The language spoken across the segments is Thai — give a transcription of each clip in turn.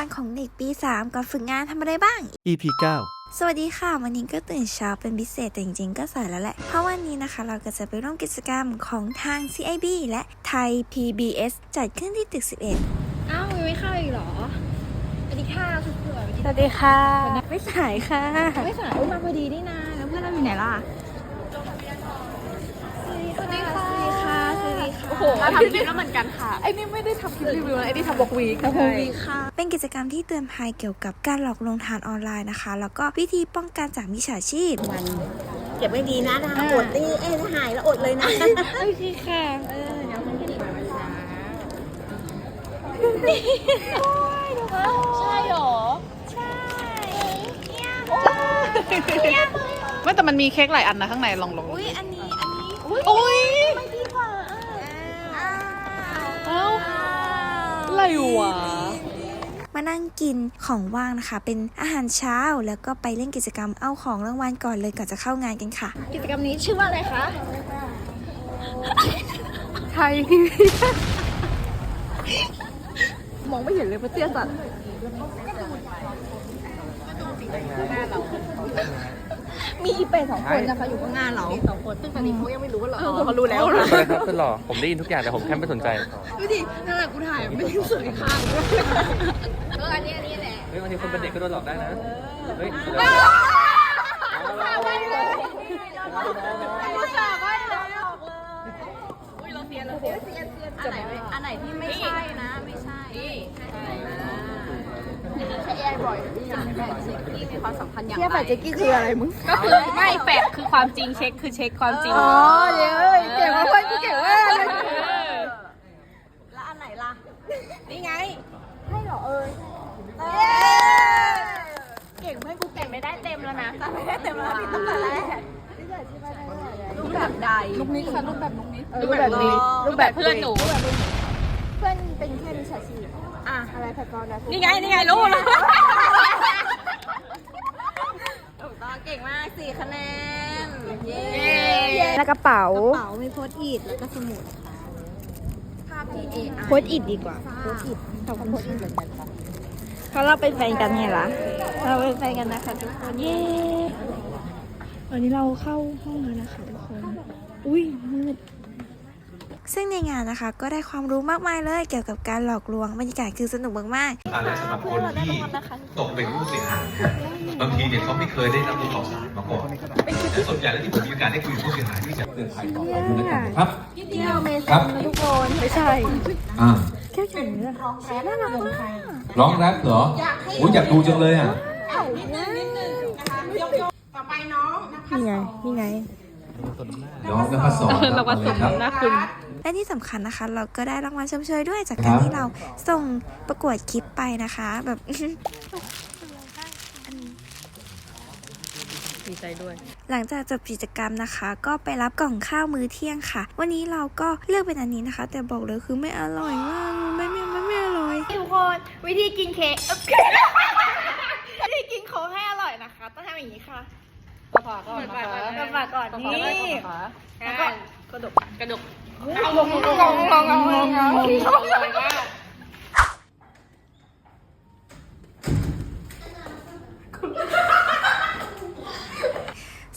วันของเด็กปี 3 ก่อนฝึกงานทำอะไรบ้าง EP 9สวัสดีค่ะ วันนี้ก็ตื่นเช้าเป็นพิเศษแต่จริงๆ ก็สายแล้วแหละ เพราะวันนี้นะคะเราก็จะไปร่วมกิจกรรมของทาง CIB และไทย PBS จัดขึ้นที่ตึก 11 อ้าวยังไม่เข้าอีกเหรอ สวัสดีค่ะคุณเผือกสวัสดีค่ะ ไม่สายค่ะ ไม่สายอุ้ยมาพอดีนี่นาแล้วเพื่อนเราอยู่ไหนล่ะสวัสดีค่ะ โอ้โหเราทำคลิปแล้วเหมือนกันค่ะ ไอ้นี่ไม่ได้ทำคลิปรีวิวนะไอ้นี่ทำบอกวีคทำบอกวีคค่ะ เป็นกิจกรรมที่เตือนภัยเกี่ยวกับการหลอกลวงทางออนไลน์นะคะ แล้วก็วิธีป้องกันจากมิจฉาชีพเก็บไว้ดีนะถ้าอดนี่เอ้ยถ้าหายแล้วอดเลยนะ โอเคค่ะเออเดี๋ยวคุณพี่มาช้าใช่หรอ ใช่ไม่แต่มันมีเค้กหลายอันนะข้างในลองลองอุ้ยอันนี้ อันนี้อุ้ยเอ้า อะไรวะ มานั่งกินของว่างนะคะ เป็นอาหารเช้าแล้วก็ไปเล่นกิจกรรมเอาของรางวัลก่อนเลยก่อนจะเข้างานกันค่ะ กิจกรรมนี้ชื่อว่าอะไรคะ ไทยมองไม่เห็นเลยเพราะเตี้ยสัตว์ มีอีเปย์สองคนนะคะอยู่ข้างหน้าเราสองคนซึ่งตอนนี้เขายังไม่รู้ว่าเราเขารู้แล้วสวัสดีครับสุดหล่อผมได้ยินทุกอย่างแต่ผมแค่ไม่สนใจดูดินั่นแหละกูถ่ายไม่ได้สวยข้างเอออันนี้อันนี้แหละเฮ้ยบางทีคนเป็นเด็กก็โดนหลอกได้นะเฮ้ยอันไหนอันไหนที่ไม่ใช่นะ ไม่ใช่ใช้ AI บ่อยอย่างแปดสิ่งที่มีความสำคัญอย่างไรเทียบกับเจ๊กี้คืออะไรมึง ก็คือไม่แฟกคือความจริงเช็คคือเช็คความจริง อ๋อเยอะเก่งมากเพื่อนกูเก่งมากเลยแล้วอันไหนล่ะ นี่ไงเก่งเพื่อนกูเก่งไม่ได้เต็มแล้วนะ ไม่ได้เต็มแล้วพี่ตั้งแต่แรกรูปแบบใด ลูกนี้ค่ะลูกแบบลูกนี้รูปแบบนี้รูปแบบเพื่อนหนูเพื่อน เป็นแค่มิจฉาชีพอะ อะไรแพลตฟอร์มนะนี่ไง นี่ไง รู้แล้วถูกต้องเก่งมากสี่คะแนน เย้และกระเป๋า กระเป๋ามีโพสต์อีทแล้วก็สมุดภาพที่ AI โพสต์อิดดีกว่า โพสต์อีททำโพสต์อีทเหมือนกันค่ะเพราะเราเป็นแฟนกันไงล่ะ เราเป็นแฟนกันนะคะทุกคน เย้วันนี้เราเข้าห้องแล้วนะคะทุกคน อุ้ยมืด ซึ่งในงานนะคะก็ได้ความรู้มากมายเลยเกี่ยวกับการหลอกลวงบรรยากาศคือสนุกมากอ่าและสำหรับคนที่ตกเป็นผู้เสียหายนะบางทีเนี่ยเขาไม่เคยได้รับรู้ข่าวสารมาก่อนและส่วนใหญ่แล้วที่ผมมีโอกาสได้คุยกับผู้เสียหายที่จะเตือนภัยต่อไปนะครับครับครับทุกคนไม่ใช่อ่าๆแค่ถึงเลยร้องแรปเหรอโอ้ยอยากดูจังเลยอะนี่ไงนี่ไง น้องนภัสสรเราผสมครับนะคุณ และที่สำคัญนะคะ เราก็ได้รางวัลชมเชยด้วยจากครัการบที่เราส่งประกวดคลิปไปนะคะ แบบ ดีใจด้วย หลังจากจบกิจกรรมนะคะ ก็ไปรับกล่องข้าวมื้อเที่ยงค่ะ วันนี้เราก็เลือกเป็นอันนี้นะคะ แต่บอกเลยคือไม่อร่อยมากไม่ไม่ไม่ไม่อร่อย ทุกคนวิธีกินเค้ก วิธีกินโค้กให้อร่อยนะคะ ต้องทำอย่างนี้ค่ะ กระเพาะก่อนเปิดปากก่อนเปิดปากก่อนนี่แล้วก็กระดกกระดกเอาลงลงลงลงลงลงลงอร่อยมาก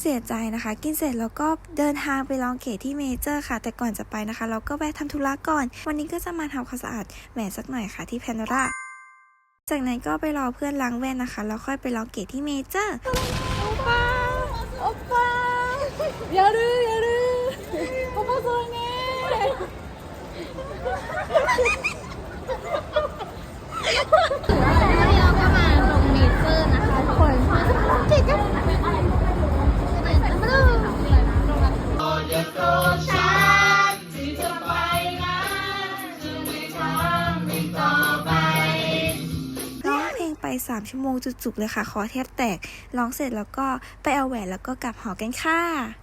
เสียใจนะคะ กินเสร็จแล้วก็เดินทางไปลองเกตที่เมเจอร์ค่ะ แต่ก่อนจะไปนะคะ เราก็แวะทำธุระก่อน วันนี้ก็จะมาทำความสะอาดแหวนสักหน่อยค่ะที่แพนดาร่าจากนั้นก็ไปรอเพื่อนล้างแว่นนะคะ แล้วค่อยไปลองเกตที่เมเจอร์อย่าดื้ออย่าดื้อโอป้ 3 ชั่วโมงจุกๆเลยค่ะ คอแทบแตก ร้องเสร็จแล้วก็ไปเอาแหวนแล้วก็กลับหอกันค่ะ